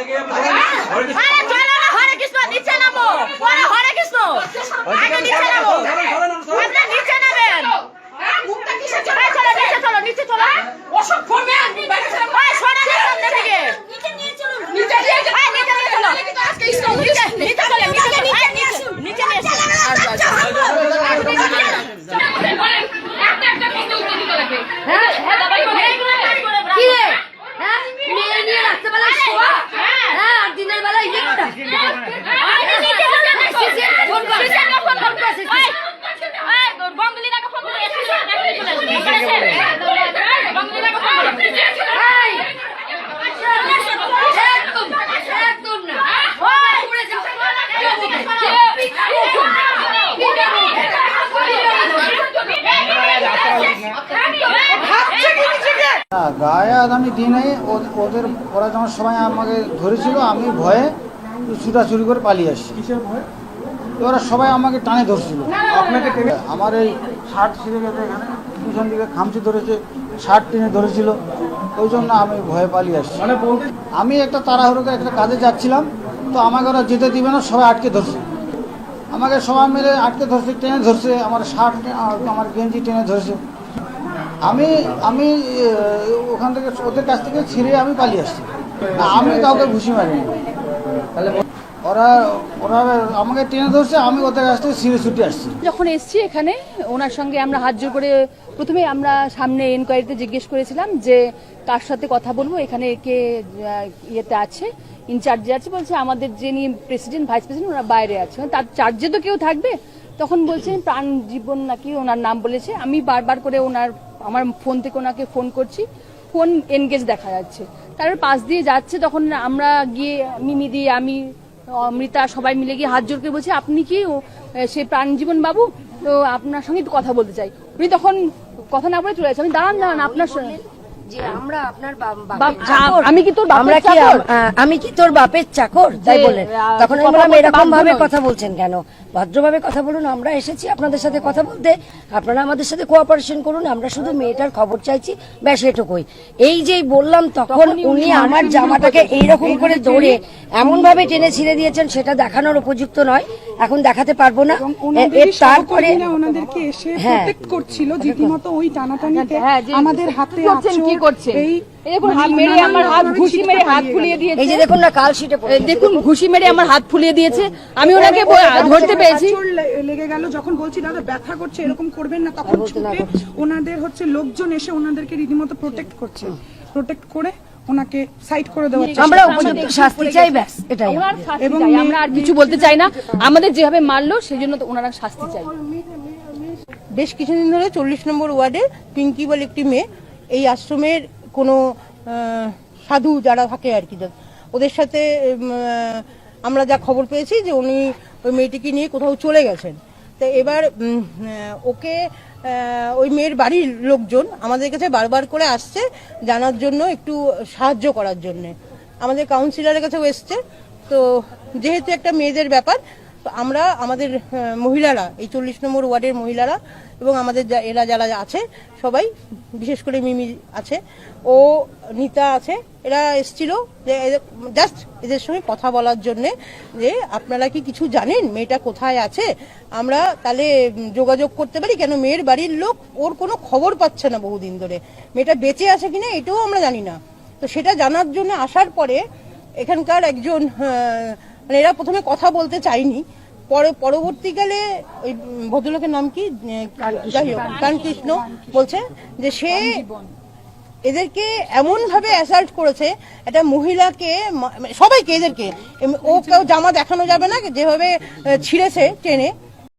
আরে চলো না হরে কৃষ্ণ নিচে নামো পরে হরে কৃষ্ণ আগে নিচে নামো আপনারা নিচে নামেন চলো নিচে চলো নিচে চলো অসভ্য মেয়ে আপনি বাইরে ছেড়ে এই সরে যাও সামনে থেকে নিচে নিয়ে চলুন নিচে নিয়ে চলুন নিচে নিয়ে চলো আজকে স্কুল নিচে নিচে চলো নিচে নিচে নিচে নিচে নিয়ে এসো। একটা একটা কিন্তু উত্তর দিতে লাগবে হ্যাঁ হ্যাঁ বাবা কি রে হ্যাঁ মেয়ে নিয়ে রাত্রেবেলায় শোয়া হ্যাঁ আর দিনের বেলায় ইয়েটা একদম একদম না না গায়ে আগামী দিনে ও- ওদের ওরা যখন সবাই আমাকে ধরেছিল আমি ভয়ে ছুটাছুটি করে পালিয়ে আসছি। ওরা সবাই আমাকে টানে ধরছিল। আপনাকে আমার এই শার্ট ছিঁড়ে গেছে এখানে পিছন দিকে খামচি ধরেছে শার্ট টেনে ধরেছিল। ওই জন্য আমি ভয়ে পালিয়ে আসছি। আমি একটা তাড়াহুড়ো করে একটা কাজে যাচ্ছিলাম তো আমাকে ওরা যেতে দিবে না সবাই আটকে ধরছে। আমাকে সবাই মিলে আটকে ধরছে টেনে ধরছে আমার শার্ট আমার গেঞ্জি টেনে ধরছে। আমি আমি ওখান থেকে ওদের কাছ থেকে ছিঁড়ে আমি পালিয়ে আসছি। না, আমি কাউকে ঘুষি মারিনি। যখন এসছি এখানে, ওনার সঙ্গে আমরা হাত জোর করে প্রথমে আমরা সামনে এনকোয়ারিতে জিজ্ঞেস করেছিলাম যে কার সাথে কথা বলব, এখানে কে ইয়েতে আছে ইনচার্জে আছে, বলছে আমাদের যিনি প্রেসিডেন্ট ভাইস প্রেসিডেন্ট ওরা বাইরে আছে। মানে তার চার্জে তো কেউ থাকবে? তখন বলছেন প্রাণ জীবন নাকি ওনার নাম বলেছে। আমি বারবার করে ওনার, আমার ফোন থেকে ওনাকে ফোন করছি ফোন এনগেজ দেখা যাচ্ছে। তারপর পাশ দিয়ে যাচ্ছে তখন আমরা গিয়ে মিমি দিয়ে আমি অমৃতা সবাই মিলে গিয়ে হাত জোর করে বলছে আপনি কি সে প্রাণজীবন বাবু? তো আপনার সঙ্গে একটু কথা বলতে চাই। উনি তখন কথা না বলে চলে যাচ্ছে। আমি দাঁড়ান দাঁড়ান আপনার সঙ্গে আমরা আপনার। আমি কি তোর বাপের আমরা কি চাকর? আমি কি তোর বাপের চাকর? তাই আহ, তখন আমি কথা বললাম বলতে এরকম ভাবে কথা বলছেন কেন? ভদ্রভাবে কথা বলুন আমরা এসেছি আপনাদের সাথে কথা বলতে। আপনারা আমাদের সাথে কোঅপারেশন করুন আমরা শুধু মেয়েটার খবর চাইছি ব্যাস এটুকুই। এই যে বললাম তখন উনি আমার জামাটাকে এইরকম করে ধরে এমন ভাবে টেনে ছিঁড়ে দিয়েছেন সেটা দেখানোর উপযুক্ত নয়। এখন দেখাতে পারব না। তারপরে ওনাদেরকে এসে হ্যাঁ। প্রোটেক্ট করছিল রীতিমতো ওই টানাটানিতে হ্যাঁ, আমাদের হাতে কি করছেন, কি আঁচড়, করছেন? এই এই দেখুন হাত মানে মেরে আমার হাত ঘুষি মেরে হাত ফুলিয়ে দিয়েছে। এই যে দেখুন না কাল শিটে পড়ে দেখুন ঘুষি মেরে আমার হাত ফুলিয়ে দিয়েছে। আমি ওনাকে ধরতে পেরেছি। লেগে গেল যখন বলছি দাদা ব্যথা করছে এরকম করবেন না। তখন ছুটে ওনাদের হচ্ছে লোকজন এসে ওনাদেরকে রীতিমতো প্রোটেক্ট করছে। প্রোটেক্ট করে ওনাকে সাইড করে দেওয়া আমরা উপযুক্ত শাস্তি চাই ব্যাস এটাই। এবং আমরা আর কিছু বলতে চাই না। আমাদের যেভাবে মারলো সেই জন্য তো ওনারা শাস্তি চাই। বেশ কিছুদিন ধরে চল্লিশ নম্বর ওয়ার্ডে পিঙ্কি বলে একটি মেয়ে এই আশ্রমের কোনো সাধু যারা থাকে আর কি ওদের সাথে আমরা যা খবর পেয়েছি যে উনি ওই মেয়েটিকে নিয়ে কোথাও চলে গেছেন। তো এবার ওকে ওই মেয়ের বাড়ির লোকজন আমাদের কাছে বারবার করে আসছে জানার জন্য, একটু সাহায্য করার জন্য। আমাদের কাউন্সিলরের কাছেও এসছে। তো যেহেতু একটা মেয়েদের ব্যাপার তো আমরা আমাদের মহিলারা, এই চল্লিশ নম্বর ওয়ার্ডের মহিলারা এবং আমাদের এরা যারা আছে, সবাই বিশেষ করে মিমি আছে, ও, নিতা আছে, এরা এসছিল যে জাস্ট এদের সঙ্গে কথা বলার জন্য যে, আপনারা কি কিছু জানেন? মেয়েটা কোথায় আছে? আমরা তাহলে যোগাযোগ করতে পারি? কেন মেয়ের বাড়ির লোক ওর কোনো খবর পাচ্ছে না বহুদিন ধরে। মেয়েটা বেঁচে আছে কিনা এটাও আমরা জানি না। তো সেটা জানার জন্য আসার পরে এখানকার একজন মানে এরা প্রথমে কথা বলতে চায়নি পরে পরবর্তীকালে ওই ভদ্রলোকের নাম কি? যাই হোক কানকৃষ্ণ বলছে যে সে এদেরকে এমন ভাবে অ্যাসাল্ট করেছে একটা মহিলাকে মানে সবাইকে এদেরকে। ও কেউ জামা দেখানো যাবে না যেভাবে ছিঁড়েছে ট্রেনে।